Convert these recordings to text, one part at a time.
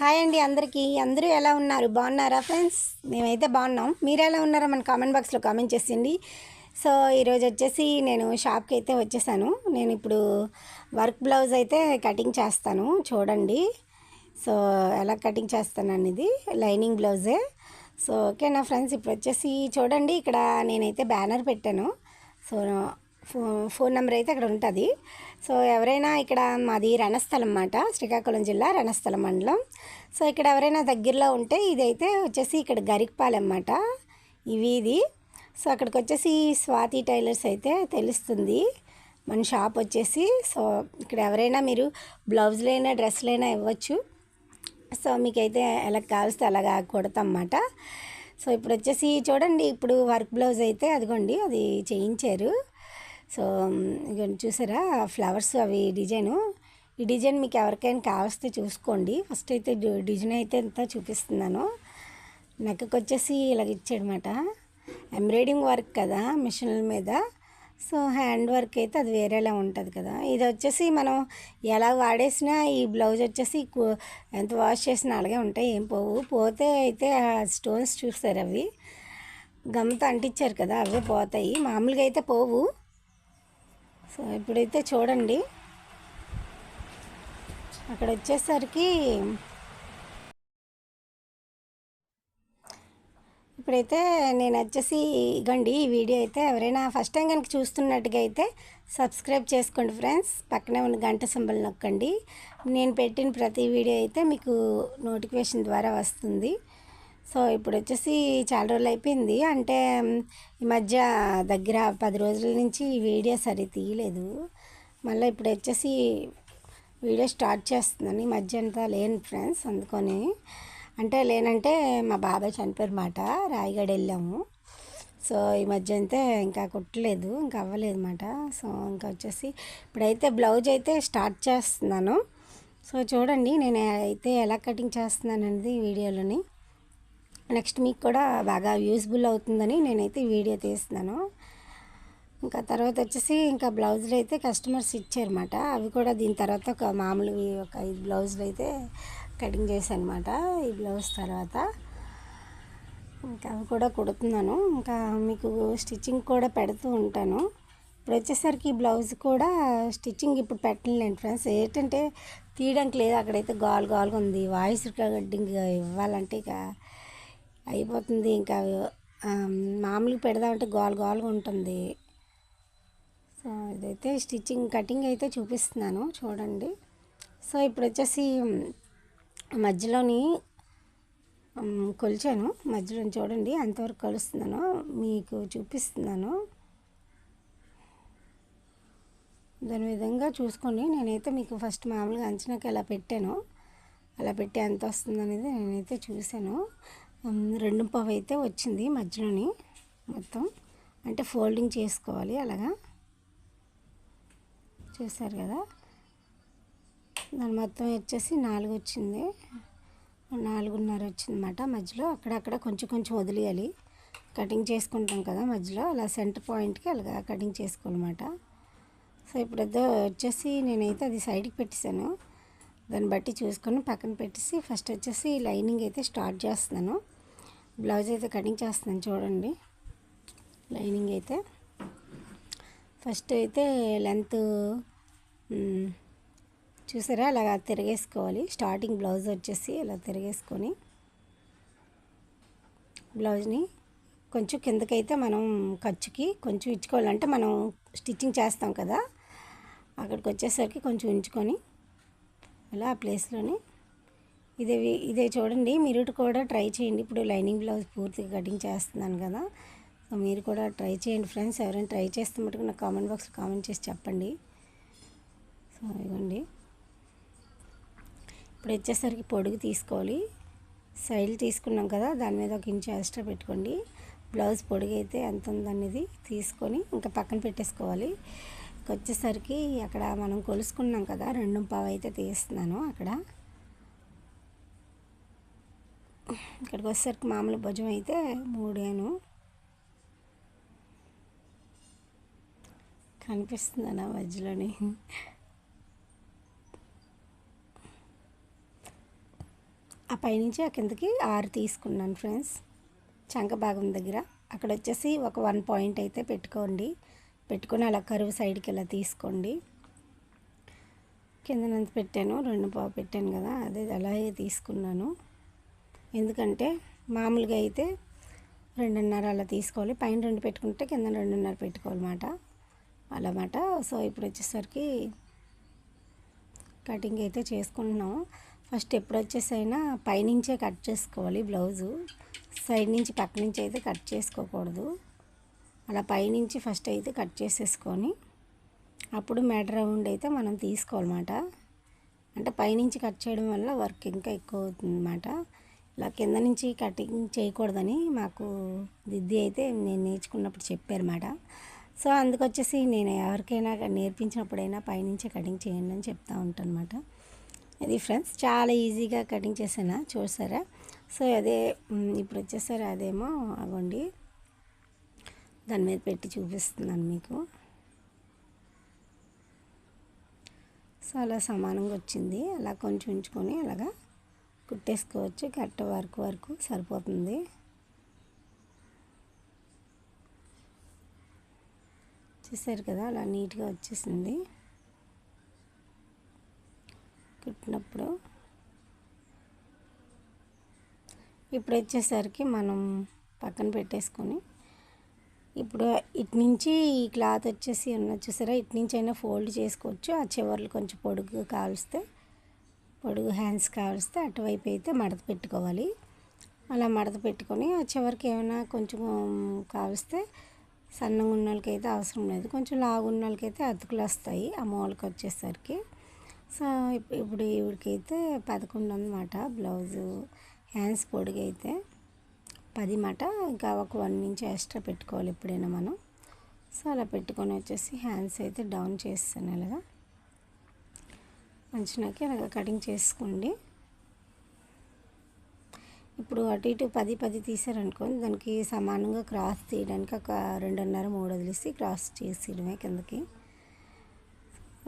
Hi అండి అందరికీ. అందరూ ఎలా ఉన్నారు? బాగున్నారా ఫ్రెండ్స్? మేమైతే బాగున్నాం. మీరు ఎలా ఉన్నారో మన కామెంట్ బాక్స్లో కామెంట్ చేసింది సో ఈరోజు వచ్చేసి నేను షాప్కి అయితే వచ్చేసాను. నేను ఇప్పుడు వర్క్ బ్లౌజ్ అయితే కటింగ్ చేస్తాను. చూడండి. సో ఎలా కటింగ్ చేస్తాను అనేది. లైనింగ్ బ్లౌజే. సో ఓకే నా ఫ్రెండ్స్? ఇప్పుడు వచ్చేసి చూడండి. ఇక్కడ నేనైతే బ్యానర్ పెట్టాను. సో ఫో ఫోన్ నెంబర్ అయితే అక్కడ ఉంటుంది. సో ఎవరైనా ఇక్కడ మాది రణస్థలం అన్నమాట శ్రీకాకుళం జిల్లా రణస్థలం మండలం. సో ఇక్కడ ఎవరైనా దగ్గరలో ఉంటే ఇదైతే వచ్చేసి ఇక్కడ గరికపాలెం అన్నమాట. ఇవి ఇది. సో అక్కడికి వచ్చేసి స్వాతి టైలర్స్ అయితే తెలుస్తుంది. మన షాప్ వచ్చేసి. సో ఇక్కడ ఎవరైనా మీరు బ్లౌజులైనా డ్రెస్సులైనా ఇవ్వచ్చు. సో మీకైతే ఎలా కావలిస్తే అలాగా కొడతామన్నమాట సో ఇప్పుడు వచ్చేసి చూడండి ఇప్పుడు వర్క్ బ్లౌజ్ అయితే అదిగోండి అది చేయించారు. సో చూసారా? ఫ్లవర్స్ అవి డిజైను. ఈ డిజైన్ మీకు ఎవరికైనా కావస్తే చూసుకోండి. ఫస్ట్ అయితే డిజైన్ అయితే ఎంత చూపిస్తున్నాను. నెక్కకు వచ్చేసి ఇలాగ ఇచ్చాడనమాట ఎంబ్రాయిడింగ్ వర్క్ కదా మిషన్ల మీద. సో హ్యాండ్ వర్క్ అయితే అది వేరేలా ఉంటుంది కదా. ఇది వచ్చేసి మనం ఎలా వాడేసినా ఈ బ్లౌజ్ వచ్చేసి ఎంత వాష్ చేసినా అలాగే ఉంటాయి ఏం పోవు. పోతే అయితే ఆ స్టోన్స్ చూస్తారు అవి. గమ్తో అంటించారు కదా అవే పోతాయి. మామూలుగా అయితే పోవు. సో ఇప్పుడైతే చూడండి. అక్కడ వచ్చేసరికి ఇప్పుడైతే నేను వచ్చేసి ఇగండి ఈ వీడియో అయితే ఎవరైనా ఫస్ట్ టైం కనుక చూస్తున్నట్టుగా అయితే సబ్స్క్రైబ్ చేసుకోండి ఫ్రెండ్స్. పక్కనే ఉన్న గంట సింబల్ నొక్కండి. నేను పెట్టిన ప్రతి వీడియో అయితే మీకు నోటిఫికేషన్ ద్వారా వస్తుంది. సో ఇప్పుడు వచ్చేసి చాలా రోజులు అయిపోయింది అంటే ఈ మధ్య దగ్గర పది రోజుల నుంచి వీడియో సరి తీయలేదు. మళ్ళీ ఇప్పుడు వచ్చేసి వీడియో స్టార్ట్ చేస్తున్నాను. ఈ మధ్య అంతా లేను ఫ్రెండ్స్ అందుకొని. అంటే లేనంటే మా బాబాయ్ చనిపోయారు మాట రాయగడ వెళ్ళాము సో ఈ మధ్య అయితే ఇంకా కుట్టలేదు ఇంకా అవ్వలేదు మాట సో ఇంకా వచ్చేసి ఇప్పుడైతే బ్లౌజ్ అయితే స్టార్ట్ చేస్తున్నాను. సో చూడండి నేను అయితే ఎలా కటింగ్ చేస్తున్నాను అనేది వీడియోలోని. నెక్స్ట్ మీకు కూడా బాగా యూస్ఫుల్ అవుతుందని నేనైతే వీడియో తీస్తున్నాను. ఇంకా తర్వాత వచ్చేసి ఇంకా బ్లౌజులు అయితే కస్టమర్స్ ఇచ్చారన్నమాట. అవి కూడా దీని తర్వాత ఒక మామూలువి ఒక ఐదు బ్లౌజులు అయితే కటింగ్ చేశానమాట ఈ బ్లౌజ్ తర్వాత. ఇంకా అవి కూడా కుడుతున్నాను. ఇంకా మీకు స్టిచ్చింగ్ కూడా పెడుతూ ఉంటాను. ఇప్పుడు వచ్చేసరికి బ్లౌజ్ కూడా స్టిచ్చింగ్ ఇప్పుడు పెట్టలేండి ఫ్రెండ్స్. ఏంటంటే తీయడానికి లేదు. అక్కడైతే గాలు గాలుగా ఉంది. వాయిస్ రికార్డింగ్ ఇవ్వాలంటే ఇక అయిపోతుంది ఇంకా మామూలుగా పెడదామంటే గోల్ గోల్గా ఉంటుంది. సో ఇదైతే స్టిచ్చింగ్ కటింగ్ అయితే చూపిస్తున్నాను చూడండి. సో ఇప్పుడు వచ్చేసి మధ్యలోని కొలిచాను. మధ్యలో చూడండి అంతవరకు కొలుస్తున్నాను మీకు చూపిస్తున్నాను. దాని విధంగా చూసుకొని నేనైతే మీకు ఫస్ట్ మామూలుగా అంచనాకి ఎలా పెట్టాను. అలా పెట్టి ఎంత వస్తుంది అనేది నేనైతే చూశాను. రెండు పావు అయితే వచ్చింది మధ్యలోని మొత్తం. అంటే ఫోల్డింగ్ చేసుకోవాలి అలాగా. చూసారు కదా? దాని మొత్తం వచ్చేసి నాలుగు వచ్చింది. నాలుగున్నర వచ్చిందన్నమాట మధ్యలో. అక్కడక్కడ కొంచెం కొంచెం వదిలేయాలి. కటింగ్ చేసుకుంటాం కదా మధ్యలో. అలా సెంటర్ పాయింట్కి అలాగా కటింగ్ చేసుకోవాలన్నమాట. సో ఇప్పుడు వచ్చేసి నేనైతే అది సైడ్కి పెట్టేశాను. దాన్ని బట్టి చూసుకొని పక్కన పెట్టేసి ఫస్ట్ వచ్చేసి లైనింగ్ అయితే స్టార్ట్ చేస్తున్నాను. బ్లౌజ్ అయితే కటింగ్ చేస్తున్నాను చూడండి. లైనింగ్ అయితే ఫస్ట్ అయితే లెంత్ చూసారా? అలాగా తిరిగేసుకోవాలి. స్టార్టింగ్ బ్లౌజ్ వచ్చేసి ఇలా తిరిగేసుకొని బ్లౌజ్ని కొంచెం కిందకైతే మనం ఖర్చుకి కొంచెం ఇచ్చుకోవాలంటే మనం స్టిచ్చింగ్ చేస్తాం కదా. అక్కడికి వచ్చేసరికి కొంచెం ఉంచుకొని అలా ఆ ప్లేస్లోని. ఇదే వి- ఇదే చూడండి మీరు కూడా ట్రై చేయండి. ఇప్పుడు లైనింగ్ బ్లౌజ్ పూర్తిగా కటింగ్ చేస్తున్నాను కదా. సో మీరు కూడా ట్రై చేయండి ఫ్రెండ్స్. ఎవరైనా ట్రై చేస్తే మటుకు నాకు కామెంట్ బాక్స్లో కామెంట్ చేసి చెప్పండి. సో ఇవ్వండి. ఇప్పుడు వచ్చేసరికి పొడుగు తీసుకోవాలి. సైడ్ తీసుకున్నాం కదా దాని మీద ఒక ఇంచు ఎక్స్ట్రా పెట్టుకోండి. బ్లౌజ్ పొడుగు అయితే ఎంత ఉందనేది తీసుకొని ఇంకా పక్కన పెట్టేసుకోవాలి. వచ్చేసరికి అక్కడ మనం కొలుసుకున్నాం కదా రెండు పావు అయితే తీస్తున్నాను అక్కడ. ఇక్కడికి వచ్చేసరికి మామూలు భుజం అయితే మూడేను. కనిపిస్తుందనా మధ్యలోని? ఆ పైనుంచి ఆ కిందకి ఆరు తీసుకున్నాను ఫ్రెండ్స్. చంక భాగం దగ్గర. అక్కడ వచ్చేసి ఒక వన్ పాయింట్ అయితే పెట్టుకోండి. పెట్టుకొని అలా కరువు సైడ్కి ఇలా తీసుకోండి. కిందనంత పెట్టాను రెండు పావు పెట్టాను కదా అదే అలాగే తీసుకున్నాను. ఎందుకంటే మామూలుగా అయితే రెండున్నర అలా తీసుకోవాలి. పైన రెండు పెట్టుకుంటే కింద రెండున్నర పెట్టుకోవాలన్నమాట. అలామాట. సో ఇప్పుడు వచ్చేసరికి కటింగ్ అయితే చేసుకుంటున్నాము ఫస్ట్ ఎప్పుడు వచ్చేసైనా పైనుంచే కట్ చేసుకోవాలి బ్లౌజు. సైడ్ నుంచి పక్క నుంచి అయితే కట్ చేసుకోకూడదు. అలా పైనుంచి ఫస్ట్ అయితే కట్ చేసేసుకొని అప్పుడు మెడ రౌండ్ అయితే మనం తీసుకోవాలన్నమాట. అంటే పైనుంచి కట్ చేయడం వల్ల వర్క్ ఇంకా ఎక్కువ అవుతుంది అన్నమాట ఇలా కింద నుంచి కటింగ్ చేయకూడదని మాకు దిద్ది అయితే నేను నేర్చుకున్నప్పుడు చెప్పారన్నమాట. సో అందుకొచ్చేసి నేను ఎవరికైనా నేర్పించినప్పుడైనా పైనుంచి కటింగ్ చేయండి అని చెప్తా ఉంటాను అనమాట ఇది ఫ్రెండ్స్ చాలా ఈజీగా కటింగ్ చేసాను చూసారా? సో అదే ఇప్పుడు వచ్చేసారి అదేమో అగోండి. దాని మీద పెట్టి చూపిస్తున్నాను మీకు. సో అలా సమానంగా వచ్చింది. అలా కొంచెం ఉంచుకొని అలాగా కుట్టేసుకోవచ్చు. కరెక్ట్ వర్క్ వరకు సరిపోతుంది. చూసారు కదా అలా నీట్గా వచ్చేసింది. కుట్టినప్పుడు ఇప్పుడు వచ్చేసరికి మనం పక్కన పెట్టేసుకొని ఇప్పుడు ఇటు నుంచి ఈ క్లాత్ వచ్చేసి ఉన్న చూసారా? ఇటు నుంచి అయినా ఫోల్డ్ చేసుకోవచ్చు. ఆ చివర్లు కొంచెం పొడుగు కావలిస్తే పొడుగు హ్యాండ్స్ కావలిస్తే అటువైపు అయితే మడత పెట్టుకోవాలి. అలా మడత పెట్టుకొని ఆ చివరికి ఏమైనా కొంచెం కావలిస్తే సన్నగా ఉన్న వాళ్ళకైతే అవసరం లేదు. కొంచెం లావు ఉన్న వాళ్ళకైతే అతుకులు వస్తాయి ఆ మూలకి వచ్చేసరికి. సో ఇప్పుడు ఈవిడికైతే పదకొండు అనమాట బ్లౌజు హ్యాండ్స్ పొడుగైతే. అయితే పది మాట ఇంకా ఒక వన్ ఇంచ్ ఎక్స్ట్రా పెట్టుకోవాలి ఎప్పుడైనా మనం. సో అలా పెట్టుకొని వచ్చేసి హ్యాండ్స్ అయితే డౌన్ చేస్తాను అలాగా మంచినాకి అలాగ కటింగ్ చేసుకోండి. ఇప్పుడు అటు ఇటు పది పది తీసారనుకోండి దానికి సమానంగా క్రాస్ తీయడానికి ఒక రెండున్నర మూడు వదిలేసి క్రాస్ చేసేయడమే కిందకి.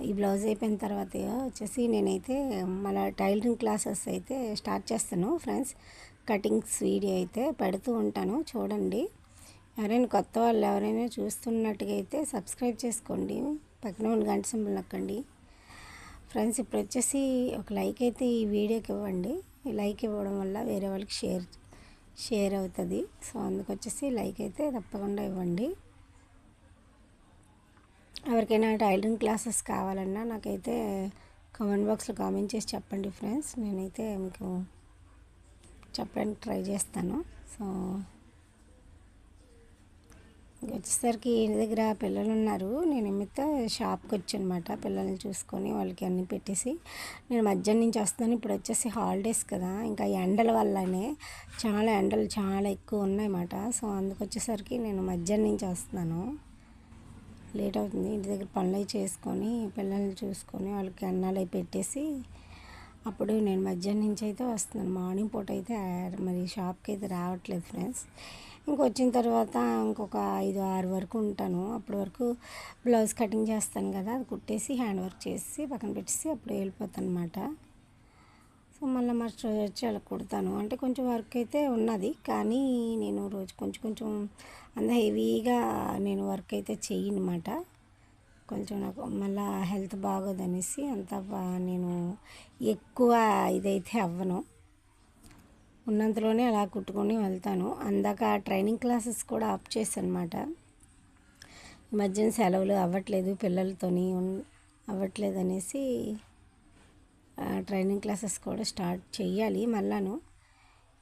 ఈ బ్లౌజ్ అయిపోయిన తర్వాత వచ్చేసి నేనైతే మళ్ళీ టైలరింగ్ క్లాసెస్ అయితే స్టార్ట్ చేస్తాను ఫ్రెండ్స్. కటింగ్స్ వీడియో అయితే పెడుతూ ఉంటాను చూడండి. ఎవరైనా కొత్త వాళ్ళు ఎవరైనా చూస్తున్నట్టుగా అయితే సబ్స్క్రైబ్ చేసుకోండి. పక్కన ఉన్న గంట సింబల్ నొక్కండి. ఫ్రెండ్స్ ఇప్పుడు వచ్చేసి ఒక లైక్ అయితే ఈ వీడియోకి ఇవ్వండి. లైక్ ఇవ్వడం వల్ల వేరే వాళ్ళకి షేర్ షేర్ అవుతుంది. సో అందుకొచ్చేసి లైక్ అయితే తప్పకుండా ఇవ్వండి. ఎవరికైనా టైలరింగ్ క్లాసెస్ కావాలన్నా నాకైతే కామెంట్ బాక్స్లో కామెంట్ చేసి చెప్పండి ఫ్రెండ్స్. నేనైతే మీకు చెప్పడానికి ట్రై చేస్తాను. సో వచ్చేసరికి ఇంటి దగ్గర పిల్లలు ఉన్నారు. నేను ఏమైతే షాప్కి వచ్చానమాట. పిల్లల్ని చూసుకొని వాళ్ళకి అన్నీ పెట్టేసి నేను మధ్యాహ్నం నుంచి వస్తాను ఇప్పుడు వచ్చేసి హాలిడేస్ కదా. ఇంకా ఎండల వల్లనే చాలా ఎండలు చాలా ఎక్కువ ఉన్నాయన్నమాట. సో అందుకు వచ్చేసరికి నేను మధ్యాహ్నం నుంచి వస్తున్నాను. లేట్ అవుతుంది. ఇంటి దగ్గర పనులు చేసుకొని పిల్లల్ని చూసుకొని వాళ్ళకి అన్నాలు అవి పెట్టేసి అప్పుడు నేను మధ్యాహ్నం నుంచి అయితే వస్తున్నాను. మార్నింగ్ పూట అయితే మరి షాప్కి అయితే రావట్లేదు ఫ్రెండ్స్. ఇంకొచ్చిన తర్వాత ఇంకొక ఐదు ఆరు వరకు ఉంటాను. అప్పటి వరకు బ్లౌజ్ కటింగ్ చేస్తాను కదా అది కుట్టేసి హ్యాండ్ వర్క్ చేసి పక్కన పెట్టేసి అప్పుడు వెళ్ళిపోతాను అనమాట సో మళ్ళీ మస్ట్ వచ్చి అలా కుడతాను. అంటే కొంచెం వర్క్ అయితే ఉన్నది కానీ నేను రోజు కొంచెం కొంచెం అంత హెవీగా నేను వర్క్ అయితే చెయ్యనమాట కొంచెం నాకు మళ్ళీ హెల్త్ బాగోదనేసి అంత నేను ఎక్కువ ఇదైతే అవ్వను. ఉన్నంతలోనే అలా కుట్టుకొని వెళ్తాను. అందాక ట్రైనింగ్ క్లాసెస్ కూడా ఆప్ చేశానమాట. ఈ మధ్యన సెలవులు అవ్వట్లేదు పిల్లలతోని అవ్వట్లేదు అనేసి ట్రైనింగ్ క్లాసెస్ కూడా స్టార్ట్ చేయాలి మళ్ళాను.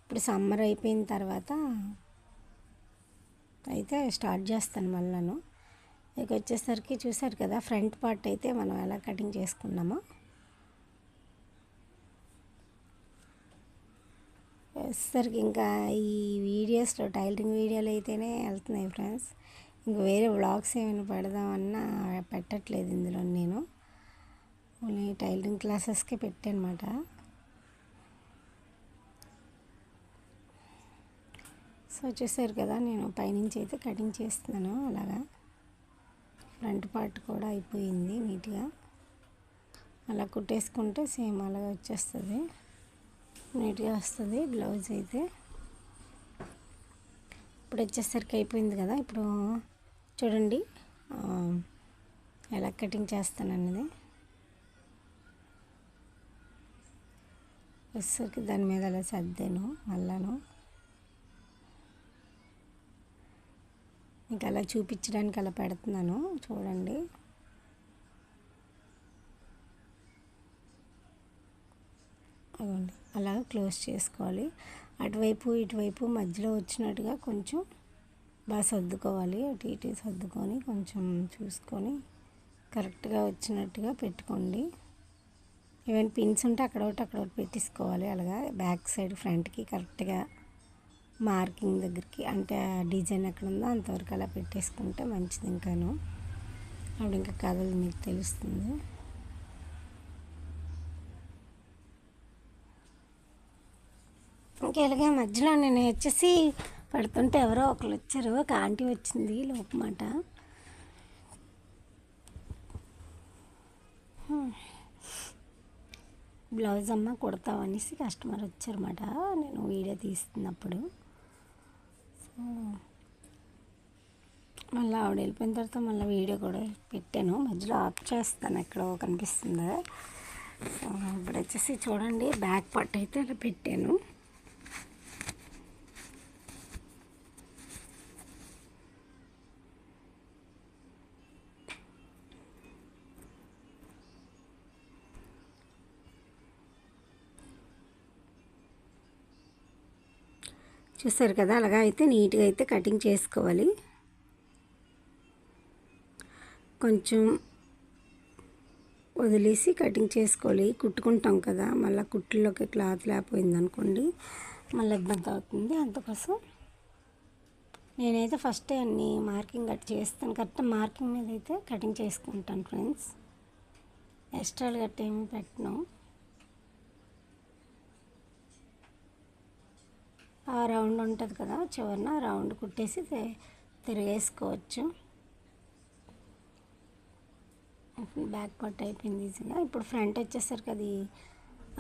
ఇప్పుడు సమ్మర్ అయిపోయిన తర్వాత అయితే స్టార్ట్ చేస్తాను మళ్ళాను. ఇక వచ్చేసరికి చూసారు కదా ఫ్రంట్ పార్ట్ అయితే మనం ఎలా కటింగ్ చేసుకున్నామో. వచ్చేసరికి ఇంకా ఈ వీడియోస్లో టైలరింగ్ వీడియోలు అయితేనే వెళ్తున్నాయి ఫ్రెండ్స్. ఇంకా వేరే వ్లాగ్స్ ఏమైనా పెడదామన్నా పెట్టట్లేదు ఇందులో నేను. ఓన్లీ టైలరింగ్ క్లాసెస్కే పెట్టానమాట సో చూసారు కదా నేను పైనుంచి అయితే కటింగ్ చేస్తున్నాను అలాగా. ఫ్రంట్ పార్ట్ కూడా అయిపోయింది నీట్గా. అలా కుట్టేసుకుంటే సేమ్ అలాగే వచ్చేస్తుంది. నీట్గా వస్తుంది బ్లౌజ్ అయితే. ఇప్పుడు వచ్చేసరికి అయిపోయింది కదా ఇప్పుడు చూడండి ఎలా కటింగ్ చేస్తాను అన్నది వచ్చేసరికి దాని మీద అలా సర్దాను మళ్ళాను. మీకు అలా చూపించడానికి అలా పెడుతున్నాను. చూడండి. అదండి అలా క్లోజ్ చేసుకోవాలి. అటువైపు ఇటువైపు మధ్యలో వచ్చినట్టుగా కొంచెం బాగా సర్దుకోవాలి. అటు ఇటు సర్దుకొని కొంచెం చూసుకొని కరెక్ట్గా వచ్చినట్టుగా పెట్టుకోండి. ఏమైనా పిన్స్ ఉంటే అక్కడ ఒకటి అక్కడ ఒకటి పెట్టేసుకోవాలి. అలాగా బ్యాక్ సైడ్ ఫ్రంట్కి కరెక్ట్గా మార్కింగ్ దగ్గరికి అంటే డిజైన్ ఎక్కడ ఉందో అంతవరకు అలా పెట్టేసుకుంటే మంచిది ఇంకాను. అప్పుడు ఇంకా కథలు మీకు తెలుస్తుంది. ఇంకా ఇలాగే మధ్యలో నేను వచ్చేసి పడుతుంటే ఎవరో ఒకరు వచ్చారు. ఒక ఆంటీ వచ్చింది లోపమాట. బ్లౌజ్ అమ్మ కుడతావనేసి కస్టమర్ వచ్చారన్నమాట. నేను వీడియో తీస్తున్నప్పుడు. మళ్ళీ ఆవిడ వెళ్ళిపోయిన తర్వాత మళ్ళీ వీడియో కూడా పెట్టాను. మధ్యలో ఆఫ్ చేస్తాను. ఎక్కడో కనిపిస్తుంది. సో ఇప్పుడు వచ్చేసి చూడండి. బ్యాక్ పార్ట్ అయితే అలా పెట్టాను. చూసారు కదా అలాగా అయితే నీట్గా అయితే కటింగ్ చేసుకోవాలి. కొంచెం వదిలేసి కటింగ్ చేసుకోవాలి. కుట్టుకుంటాం కదా మళ్ళీ కుట్టులోకి క్లాత్ లేకపోయింది అనుకోండి మళ్ళీ ఇబ్బంది అవుతుంది. అందుకోసం నేనైతే ఫస్ట్ అన్ని మార్కింగ్ కట్ చేస్తాను. కరెక్ట్ మార్కింగ్ మీద అయితే కటింగ్ చేసుకుంటాను ఫ్రెండ్స్. ఎక్స్ట్రాలు కట్ ఏమి పెట్టను. ఆ రౌండ్ ఉంటుంది కదా చివరిన రౌండ్ కుట్టేసి తిరిగేసుకోవచ్చు. బ్యాక్ పట్టు అయిపోయింది ఈజీగా. ఇప్పుడు ఫ్రంట్ వచ్చేసరికి అది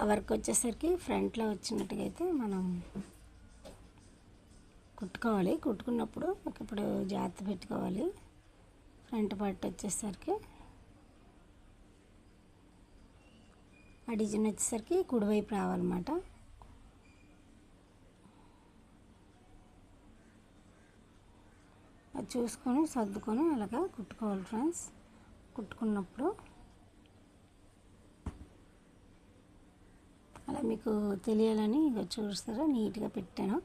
ఆ వర్క్ వచ్చేసరికి ఫ్రంట్లో వచ్చినట్టుగా అయితే మనం కుట్టుకోవాలి. కుట్టుకున్నప్పుడు ఇప్పుడు జాగ్రత్త పెట్టుకోవాలి. ఫ్రంట్ పట్టు వచ్చేసరికి ఆ డిజైన్ వచ్చేసరికి కుడివైపు రావాలన్నమాట అది చూసుకొని సర్దుకొని అలాగా కుట్టుకోవాలి ఫ్రెండ్స్. కుట్టుకున్నప్పుడు అలా మీకు తెలియాలని ఇక చూస్తారా నీట్గా పెట్టాను.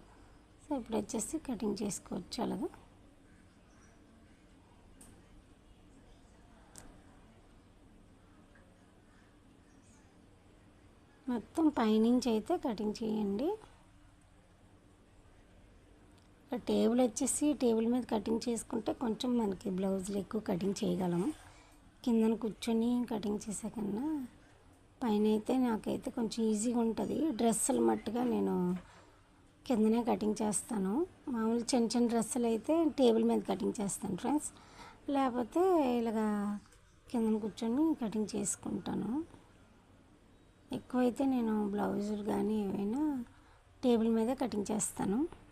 సో ఇప్పుడు వచ్చేసి కటింగ్ చేసుకోవచ్చు అలాగా. మొత్తం పైనుంచి అయితే కటింగ్ చేయండి. ఒక టేబుల్ వచ్చేసి టేబుల్ మీద కటింగ్ చేసుకుంటే కొంచెం మనకి బ్లౌజులు ఎక్కువ కటింగ్ చేయగలము. కిందన కూర్చొని కటింగ్ చేసే కన్నా పైన అయితే నాకైతే కొంచెం ఈజీగా ఉంటుంది. డ్రెస్సులు మట్టుగా నేను కిందనే కటింగ్ చేస్తాను. మామూలు చిన్న చిన్న డ్రెస్సులు అయితే టేబుల్ మీద కటింగ్ చేస్తాను ఫ్రెండ్స్. లేకపోతే ఇలాగా కిందన కూర్చొని కటింగ్ చేసుకుంటాను. ఎక్కువైతే నేను బ్లౌజులు కానీ ఏవైనా టేబుల్ మీదే కటింగ్ చేస్తాను.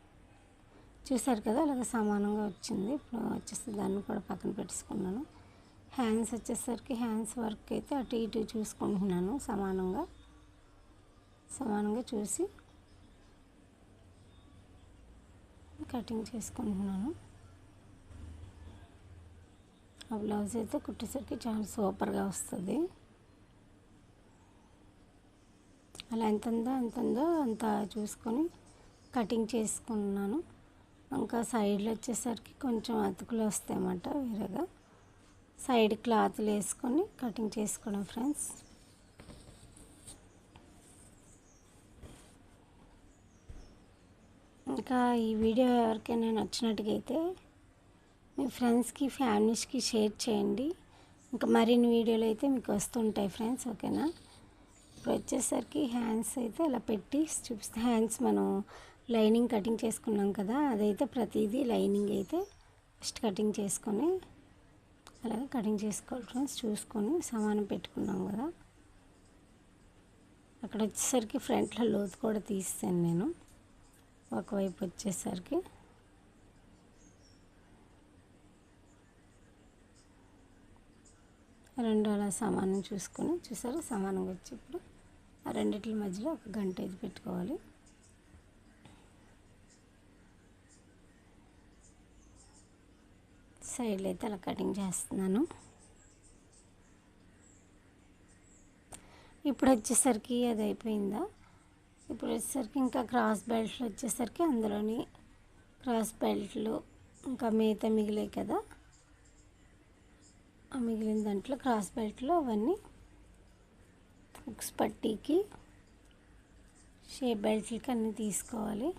చూసారు కదా అలాగే సమానంగా వచ్చింది. ఇప్పుడు వచ్చేసి దాన్ని కూడా పక్కన పెట్టేసుకున్నాను. హ్యాండ్స్ వచ్చేసరికి హ్యాండ్స్ వర్క్ అయితే అటు ఇటు చూసుకుంటున్నాను సమానంగా. సమానంగా చూసి కటింగ్ చేసుకుంటున్నాను. ఆ బ్లౌజ్ అయితే కుట్టేసరికి చాలా సూపర్గా వస్తుంది. అలా ఎంత ఉందో ఎంత ఉందో అంత చూసుకొని కటింగ్ చేసుకున్నాను. ఇంకా సైడ్లో వచ్చేసరికి కొంచెం అతుకులు వస్తాయన్నమాట వేరేగా. సైడ్ క్లాత్లు వేసుకొని కటింగ్ చేసుకోవడం ఫ్రెండ్స్. ఇంకా ఈ వీడియో ఎవరికైనా నచ్చినట్టుగా అయితే మీ ఫ్రెండ్స్కి ఫ్యామిలీస్కి షేర్ చేయండి. ఇంకా మరిన్ని వీడియోలు అయితే మీకు వస్తుంటాయి ఫ్రెండ్స్ ఓకేనా? ఇప్పుడు వచ్చేసరికి హ్యాండ్స్ అయితే అలా పెట్టి చూపిస్తే. హ్యాండ్స్ మనం లైనింగ్ కటింగ్ చేసుకున్నాం కదా అదైతే ప్రతిదీ లైనింగ్ అయితే ఫస్ట్ కటింగ్ చేసుకొని అలాగే కటింగ్ చేసుకోవాలి ఫ్రెండ్స్ చూసుకొని సమానం పెట్టుకున్నాం కదా. అక్కడ వచ్చేసరికి ఫ్రంట్లో లోతు కూడా తీస్తాను నేను. ఒకవైపు వచ్చేసరికి రెండు అలా సమానం చూసుకొని చూసారా? సమానంగా వచ్చి ఇప్పుడు ఆ రెండిట్ల మధ్యలో ఒక గంట ఇది పెట్టుకోవాలి. సైడ్లు అయితే అలా కటింగ్ చేస్తున్నాను. ఇప్పుడు వచ్చేసరికి అది అయిపోయిందా? ఇప్పుడు వచ్చేసరికి ఇంకా క్రాస్ బెల్ట్లు వచ్చేసరికి అందులోని క్రాస్ బెల్ట్లు ఇంకా మిగతా మిగిలాయి కదా? ఆ మిగిలిన దాంట్లో క్రాస్ బెల్ట్లో అవన్నీ హుక్స్ పట్టీకి షేప్ బెల్ట్లకి అన్నీ తీసుకోవాలి.